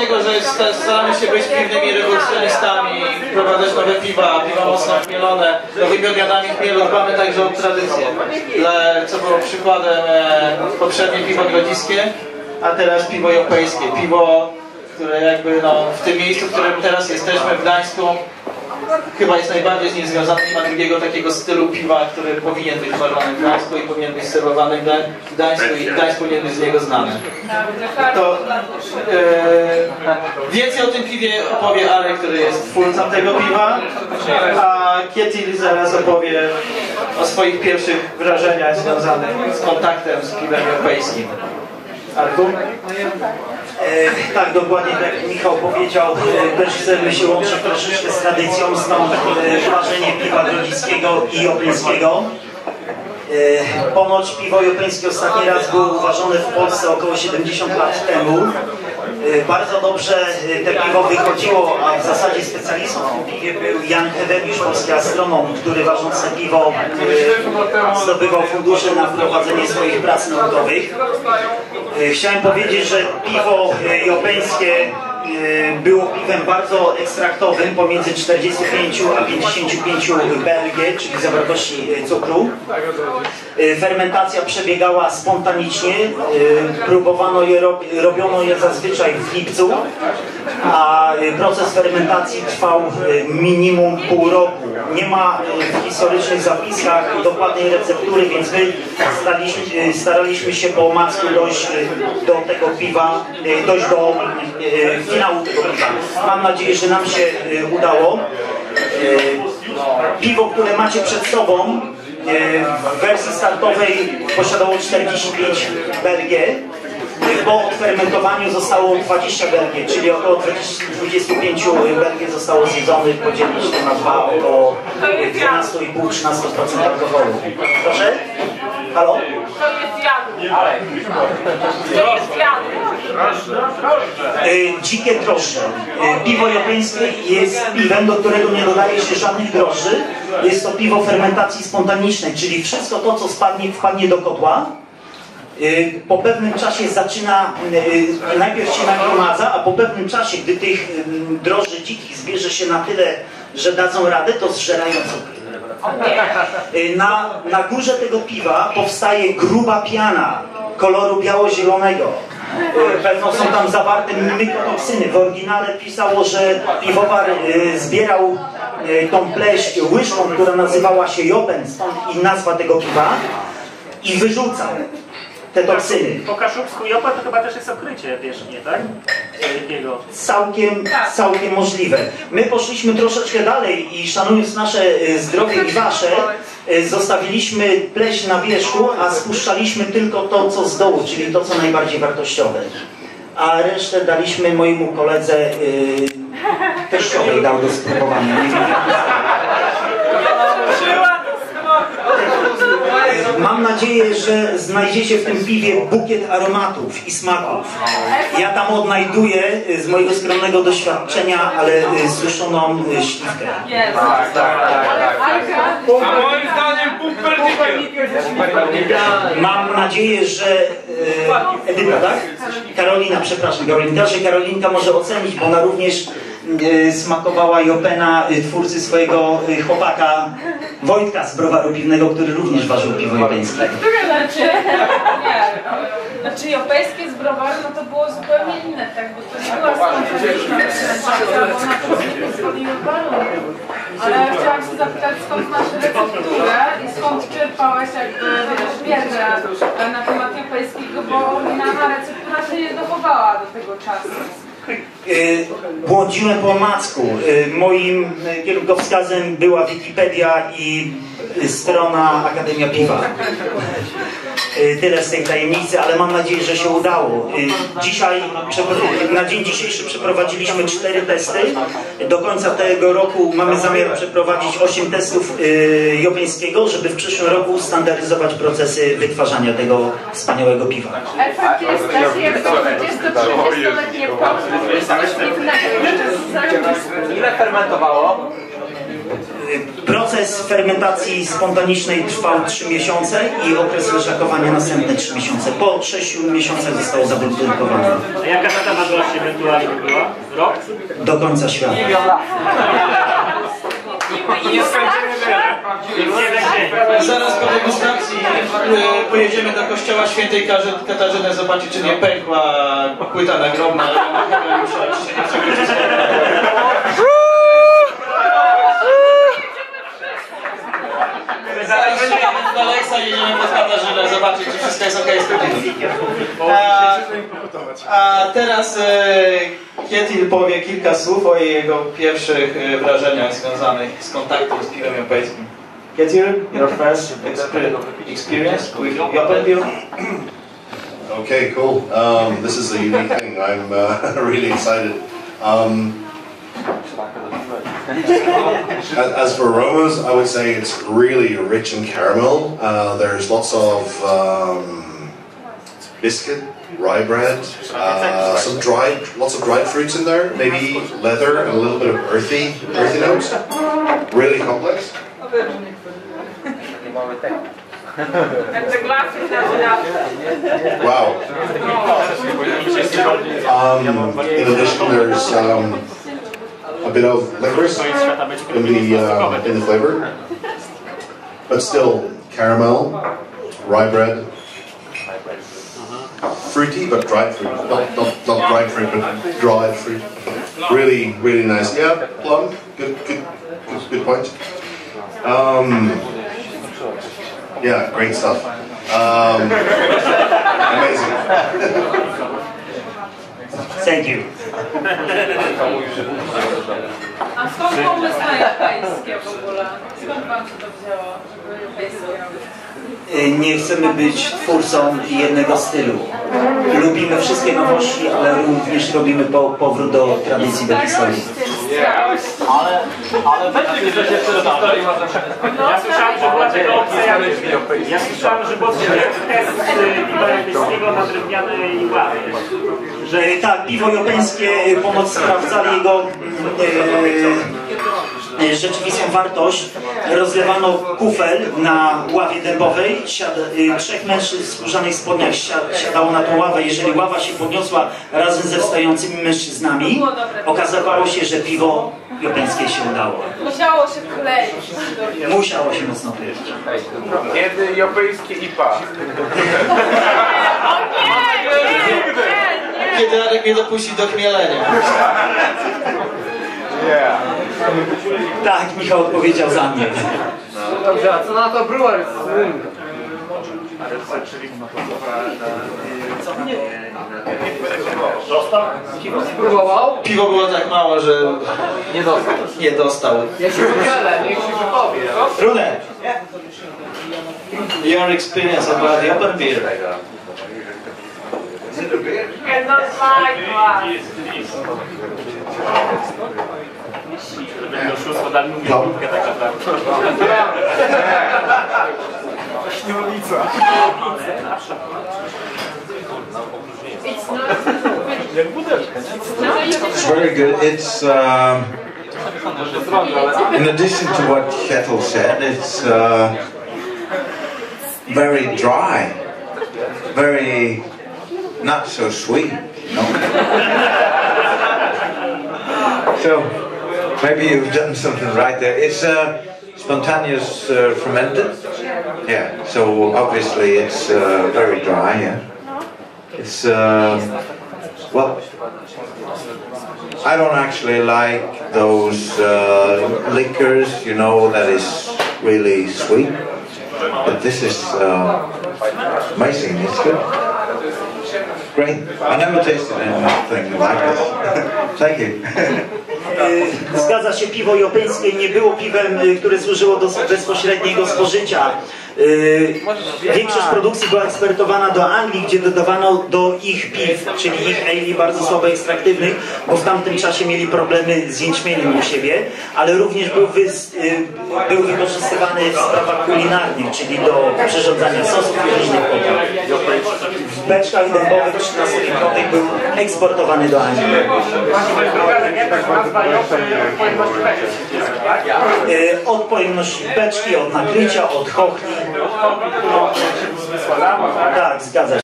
tego, że sta- staramy się być piwnymi rewolucjonistami, wprowadzać nowe piwa, piwa mocno chmielone, nowymi odmianami chmielu, dbamy także o tradycję. Co było przykładem e, poprzednie piwo grodziskie, a teraz piwo jopejskie. Piwo, które jakby no, w tym miejscu, w którym teraz jesteśmy, w Gdańsku, chyba jest najbardziej z nim związany, nie ma drugiego takiego stylu piwa, który powinien być uważany w Gdańsku i powinien być serwowany w Gdań- w Gdańsku i Gdańsk powinien być z niego znany. To e, więcej o tym piwie opowie Arek, który jest twórcą tego piwa, a Kietil zaraz opowie o swoich pierwszych wrażeniach związanych z kontaktem z piwem europejskim. Arku? E, tak, dokładnie tak jak Michał powiedział, e, też chcemy się łączyć troszeczkę z tradycją, stąd e, ważenie piwa grodzickiego i jopeńskiego. E, ponoć piwo jopeńskie ostatni raz było uważane w Polsce około 70 lat temu. E, bardzo dobrze e, te piwo wychodziło, a w zasadzie specjalistą w piwie był Jan Heweliusz, polski astronom, który ważąc te piwo e, zdobywał fundusze na prowadzenie swoich prac naukowych. Chciałem powiedzieć, że piwo jopeńskie było piwem bardzo ekstraktowym, pomiędzy 45 a 55 BLG, czyli zawartości cukru. E, Fermentacja przebiegała spontanicznie, e, próbowano je, rob- robiono je zazwyczaj w lipcu, a e, proces fermentacji trwał minimum pół roku. Nie ma w historycznych zapiskach dokładnej receptury, więc my staraliśmy, się po omacku dojść do tego piwa, dojść do finału tego piwa. Mam nadzieję, że nam się udało. Piwo, które macie przed sobą, w wersji startowej posiadało 45 BLG. Po odfermentowaniu zostało 20 BLG, czyli około 20, 25 BLG zostało zjedzonych, podzielić to na dwa, około 12,5-13% alkoholu. Proszę? Halo? To jest jadł. To jest jadł. E, dzikie drożdże. E, piwo japońskie jest piwem, do którego nie dodaje się żadnych drożdży. Jest to piwo fermentacji spontanicznej, czyli wszystko to, co spadnie, wpadnie do kotła. e, Po pewnym czasie zaczyna, najpierw się nagromadza, a po pewnym czasie, gdy tych em, drożdży dzikich zbierze się na tyle, że dadzą radę, to zżerają cukr. E, Na, na górze tego piwa powstaje gruba piana koloru biało-zielonego. E, Pewno są tam zawarte mykotoksyny. W oryginale pisało, że piwowar e, zbierał tą pleść łyżką, która nazywała się jopen, stąd i nazwa tego piwa, i wyrzucał te toksyny. Po kaszubsku jopa to chyba też jest okrycie wierzchnie, tak? Jego. Całkiem, całkiem możliwe. My poszliśmy troszeczkę dalej i szanując nasze e, zdrowie i wasze, e, zostawiliśmy pleść na wierzchu, a spuszczaliśmy tylko to, co z dołu, czyli to, co najbardziej wartościowe. A resztę daliśmy mojemu koledze yy, teściowej dał do spróbowania. Nie wiem, Mam nadzieję, że znajdziecie w tym piwie bukiet aromatów i smaków. Ja tam odnajduję y, z mojego skromnego doświadczenia, ale y, suszoną y, śliwkę. Jest. A moim zdaniem. Mam nadzieję, że Edyta, tak? Karolina, przepraszam, Karolinka, że Karolinka może ocenić, bo ona również smakowała Jopena, y, twórcy swojego y, chłopaka Wojtka z browaru piwnego, który również ważył piwo jopeńskie. Znaczy, nie. Znaczy jopejskie z browaru, no to było zupełnie inne, tak? Bo to nie była. Ale chciałam się zapytać, skąd masz recepturę i skąd czerpałeś jakby wiesz, wiedzę na temat jopejskiego, bo oryginalna receptura się nie dochowała do tego czasu. Y, Błądziłem po omacku. Y, Moim y, kierunkowskazem była Wikipedia i strona Akademia Piwa. Y, Tyle z tej tajemnicy, ale mam nadzieję, że się udało. Y, Dzisiaj, na dzień dzisiejszy przeprowadziliśmy cztery testy. Do końca tego roku mamy zamiar przeprowadzić osiem testów y, jopeńskiego, żeby w przyszłym roku standaryzować procesy wytwarzania tego wspaniałego piwa. Efekt jest taki, jak 20-30-letnie Polskie coś piwnego jeszcze z zajebistym. Ile fermentowało? Proces fermentacji spontanicznej trwał 3 miesiące i okres leżakowania następne 3 miesiące. Po 6 miesiącach zostało zabutelkowane A jaka data ważności ewentualnie by była? Rok? do końca świata. Nie skończymy. Zaraz po degustacji e, pojedziemy do kościoła świętej Katarzyny zobaczyć, czy nie pękła płyta nagrobna się nie Kietil powie kilka słów o jego pierwszych wrażeniach związanych z kontaktem z piwem europejskim. Kietil, your first experience with Open Beer? Okay, cool. Um, this is a unique thing. I'm uh, really excited. Um, as for aromas, I would say it's really rich in caramel. Uh, there's lots of um, biscuit, rye bread, uh, some dried, lots of dried fruits in there. Maybe leather and a little bit of earthy, earthy notes. Really complex. Jak te glasy na Wow. Um, in addition, there's um, a bit of licorice in the uh, in the flavor, but still caramel, rye bread, fruity but dried fruit. Not not, not dried fruit, but dried fruit. Really, really nice. Yeah, plum. Good, good, good, good point. Um, yeah, great stuff. Um, amazing. Thank you. A skąd pomysł na europejskie w ogóle? Skąd wam się to wzięło? Europejskie? Y, Nie chcemy być twórcą jednego stylu. Lubimy wszystkie nowości, ale również robimy po, powrót do tradycji, do historii. Ja słyszałem, że była taka opcja, jak, ja słyszałem, że był test piwa europejskiego na drewnianej ławie. Że tak, piwo jopeńskie y, ponoć sprawdzali e, rzeczywistą wartość. Rozlewano kufel na ławie dębowej. Siad, e, trzech mężczyzn w skórzanych spodniach siad, siadało na tą ławę. Jeżeli ława się podniosła razem ze wstającymi mężczyznami, okazywało się, że piwo jopeńskie się udało. Musiało się wkleić. Musiało się mocno pić. Kiedy jopejskie IPA. Kiedy Radek mnie dopuści do chmielenia. Tak, Michał odpowiedział za mnie. Dobrze, a co na to Brewers? Spróbował? Piwo było tak mało, że Nie dostał. nie dostał. Ja się wydzielę, niech się wypowie. Rune, your experience about the open beer. And not like was. Tak naprawdę. It's. Very good. It's um, in addition to what Kettle said, it's uh, very dry, very not so sweet. No. so maybe you've done something right there. It's uh, spontaneous uh, fermented. Yeah. So obviously it's uh, very dry. Yeah. It's um, well. I don't actually like those uh, liquors, you know, that is really sweet. But this is uh, amazing. It's good. Great. I never tasted anything like this. Thank you. E, Zgadza się, piwo jopeńskie nie było piwem, e, które służyło do bezpośredniego spożycia. E, Większość produkcji była eksportowana do Anglii, gdzie dodawano do ich piw, czyli ich ale bardzo słabo ekstraktywnych, bo w tamtym czasie mieli problemy z jęczmieniem u siebie, ale również był, wys, y, był wykorzystywany w sprawach kulinarnych, czyli do przyrządzania sosów i różnych potraw. W beczkach dębowych 13-litrowych był eksportowany do Anglii. Nazwa i odpowiedność tak? Y, Od pojemności beczki, od nakrycia, od chochli. Tak, zgadza się.